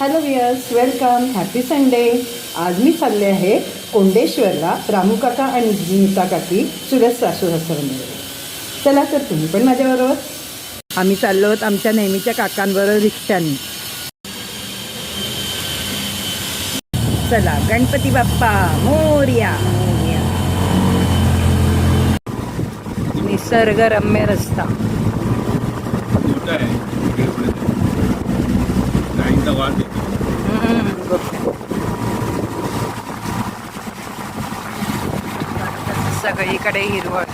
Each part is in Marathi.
Hello viewers welcome. Happy Sunday आज मी चालले आहे कोंडेश्वरला रामूकाका आणि नीता काकी चुलत सासू सासऱ्यांबरोबर चला तर तुम्ही पण माझ्याबरोबर. आम्ही चाललो आहोत आमच्या नेहमीच्या काकांबरोबर रिक्षाने. चला गणपती बाप्पा मोर्या. मोर्या निसर्गरम्य रस्ता. मोठा आहे. सगळीकडे हिरवळ.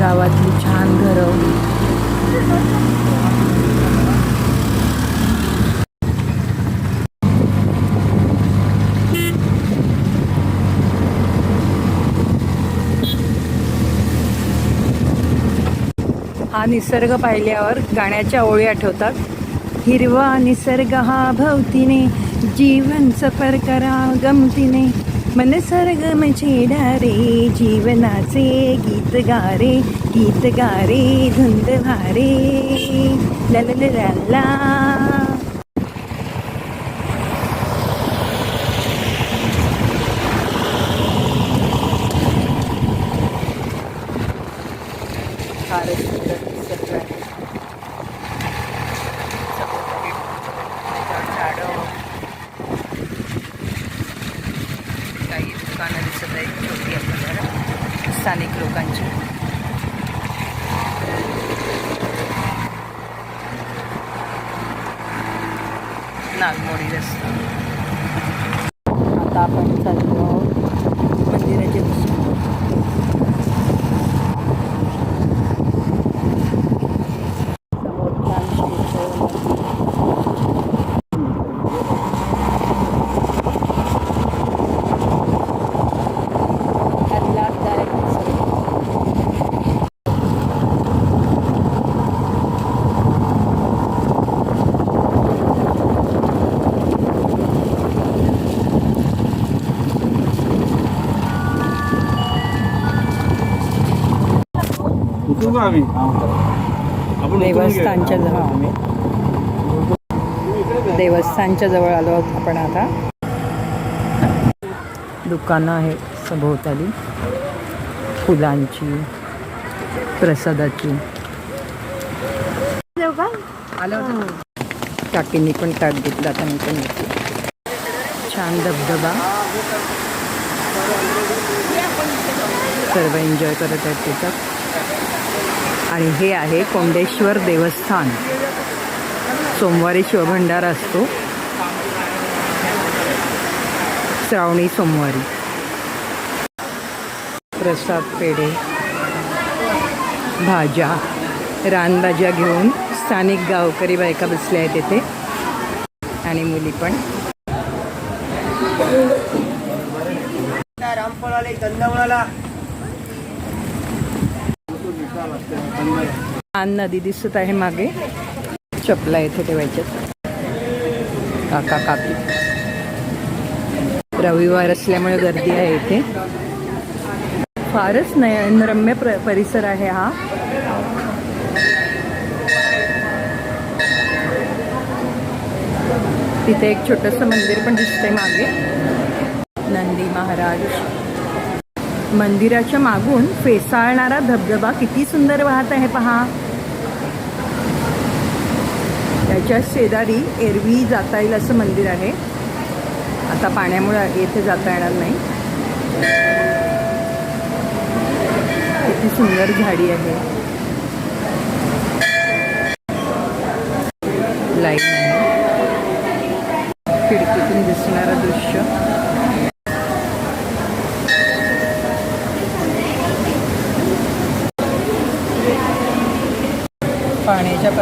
गावातली छान घरं. निसर्ग पाहिल्यावर गाण्याच्या ओळी आठवतात. हिरवा निसर्ग हा भवतीने जीवन सफर करा गमतीने. मनसर्ग सर्ग रे जीवनाचे गीत गारे गीत गारे धुंद भारे ला ला ला ला ला. फारच सुंदर निसर्ग आहे झाडं काही दुकानं दिसत आहेत छोटी आपल्याला स्थानिक लोकांची नागमोडी रस्ता आता आपण चाललो आहोत मंदिराच्या दिशेने समोर छान शिवचं आल्हाददायक निसर्ग. आम्ही आपण देवस्थानच्या. जवळ देवस्थानच्या जवळ आलो आहोत आपण आता. दुकानं आहेत सभोवताली. फुलांची प्रसादाची. काकींनी पण ताट घेतला आता मी पण छान धबधबा. सर्व एन्जॉय करत आहेत त्याच्यात आणि हे आहे कोंडेश्वर देवस्थान. सोमवारी शिवभंडारा असतो. श्रावणी सोमवारी. प्रसाद पेढे भाज्या रानभाज्या घेऊन स्थानिक गावकरी बायका बसल्या आहेत इथे. आणि मुली पण. छान नदी दिसत आहे मागे. चपला इथे ठेवायच्यात काका काकी. रविवार असल्यामुळे गर्दी आहे इथे. फारच नयनरम्य प्र परिसर आहे हा. तिथे एक छोटंसं मंदिर पण दिसतंय मागे. नंदी महाराज. मंदिराच्या मागून फेसाळणारा धबधबा किती सुंदर वाहत आहे पहा. त्याच्या शेजारी एरवी जाता येईल असं मंदिर आहे. आता पाण्यामुळे येथे जाता येणार नाही. किती सुंदर झाडी आहे. लाइट आहे खिडकीतून दिसणारं दृश्य.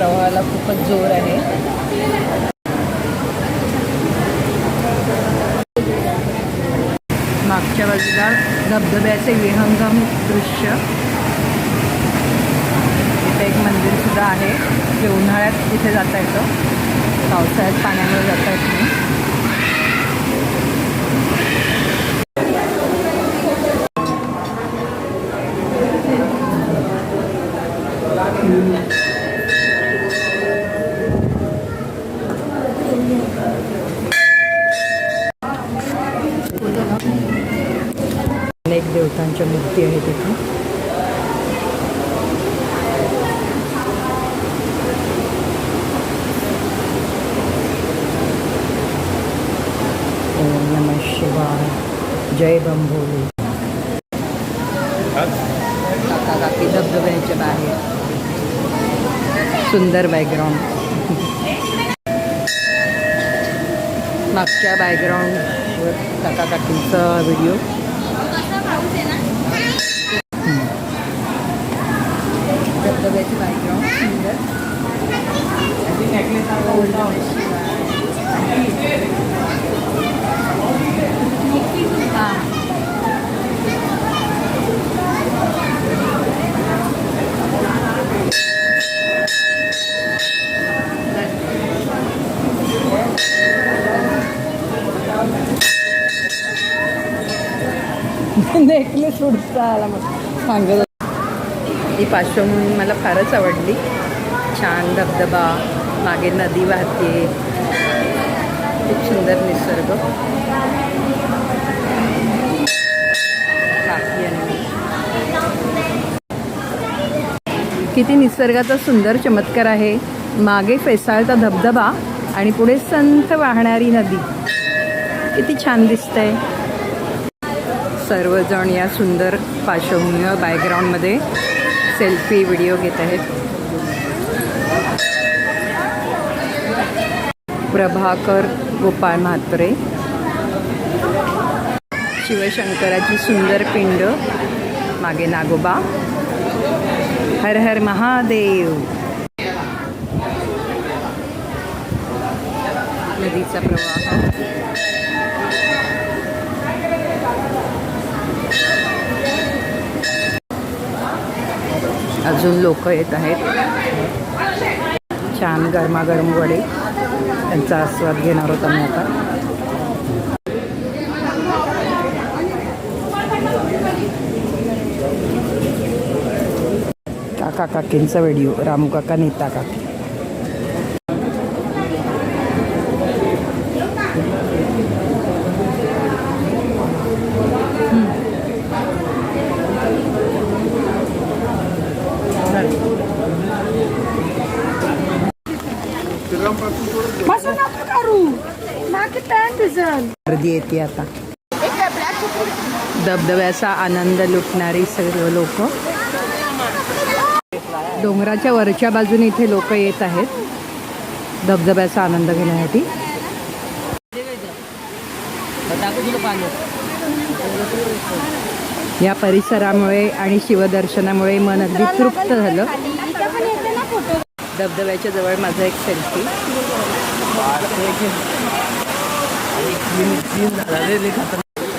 प्रवाहाला खूपच जोर आहे मागच्या बाजूला धबधब्याचे विहंगम दृश्य इथे एक मंदिर सुद्धा आहे जे उन्हाळ्यात तिथे जाता येतं पावसाळ्यात पाण्यामुळे जाता येत नाही Thank mm -hmm. you. अनेक देवतांच्या मूर्ती आहेत इथे ओम नमः शिवाय. जय बंभोली काका काकी धबधब्याच्या बाहेर. सुंदर बॅकग्राऊंड मागच्या बॅकग्राऊंडवर काका काकींचा व्हिडिओ धबधब्याचे बॅकग्राऊंड सुंदर नेकलेस उडता आला ती पार्श्वभूमी मला फारच आवडली. छान धबधबा मागे नदी वाहते. खूप सुंदर निसर्ग. किती निसर्गाचा सुंदर चमत्कार आहे. मागे फेसाळता धबधबा आणि पुढे संथ वाहणारी नदी. किती छान दिसतंय. सर्वजण या सुंदर पार्श्वभूमीवर बॅकग्राऊंडमध्ये सेल्फी व्हिडिओ घेत आहेत. प्रभाकर गोपाळ म्हात्रे. शिवशंकराची सुंदर पिंड. मागे नागोबा. हर हर महादेव. नदीचा प्रवाह. अजून लोक येत आहेत. छान गरमागरम वडे. त्यांचा आस्वाद घेणार होता मी आता. काका काकींचा व्हिडिओ रामू काका नीता काकी. गर्दी येते आता. धबधब्याचा आनंद लुटणारी सर्व लोक. डोंगराच्या वरच्या बाजूने इथे लोक येत आहेत धबधब्याचा आनंद घेण्यासाठी. या परिसरामुळे आणि शिवदर्शनामुळे मन अगदी तृप्त झालं. धबधब्याच्या जवळ माझा एक सेल्फी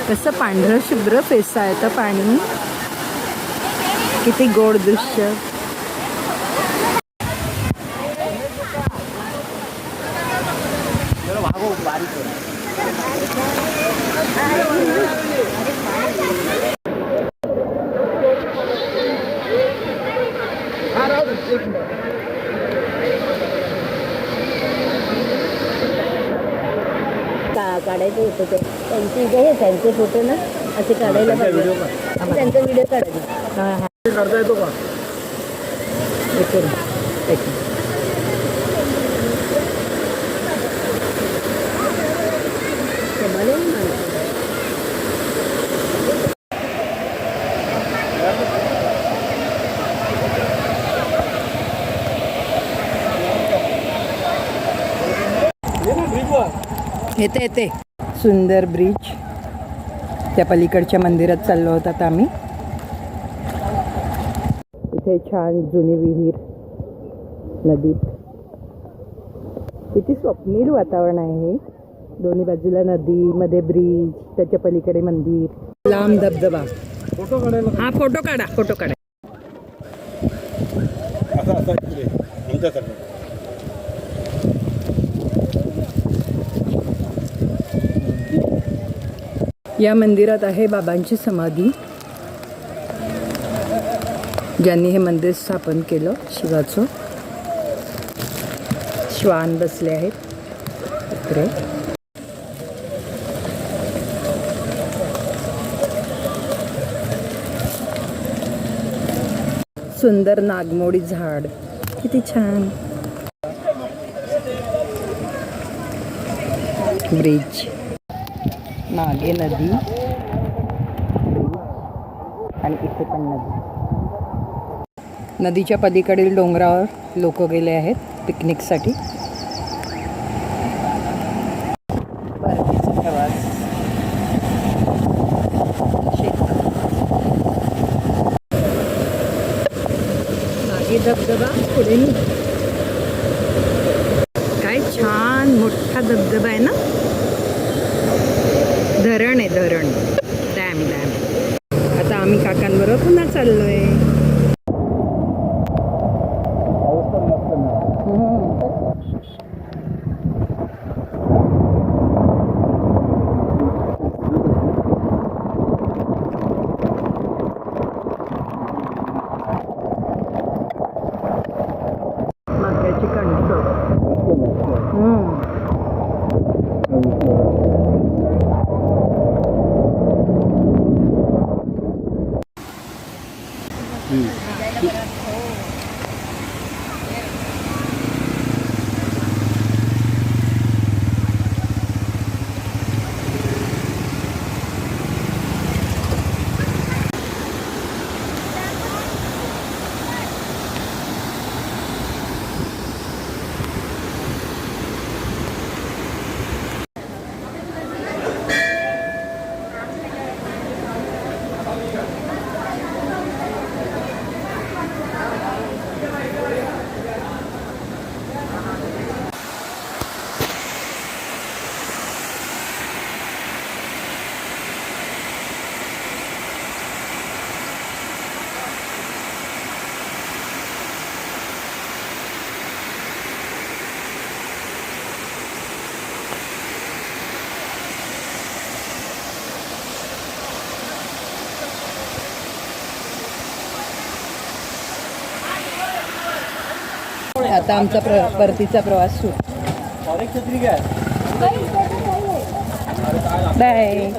कसं पांढरं शुभ्र फेसा आहे तर पाणी. किती गोड दृश्य का काढायचे होते ते. त्यांचे इथे हे त्यांचे फोटो ना असे काढायला पाहिजे. त्यांचा व्हिडिओ काढायचे. करता येतो का? एक करू. एक मिनिट. तुम्हाला नाही माहिती. येते येते. सुंदर ब्रिज. त्या पलीकडच्या मंदिरात चाललो होतो आता आम्ही. इथे छान जुनी विहीर नदीत किती स्वप्नील वातावरण आहे हे. दोन्ही बाजूला नदी मध्ये ब्रिज त्याच्या पलीकडे मंदिर. लांब धबधबा. फोटो काढायला हा फोटो काढा फोटो काढा असं असं इकडे आमच्यासारखं या मंदिरात आहे बाबांची समाधी ज्यांनी हे मंदिर स्थापन केलं शिवाचं. श्वान बसले आहेत. इकडे. सुंदर नागमोडी झाड. किती छान. ब्रिज. मागे नदी. आणि इथे पण नदी. नदीच्या पलीकडील डोंगरावर लोक गेले आहेत पिकनिकसाठी. प्रवास धबधबा पुढे 嗯。आता आमचा प्र परतीचा प्रवास सुरू. काय बाय.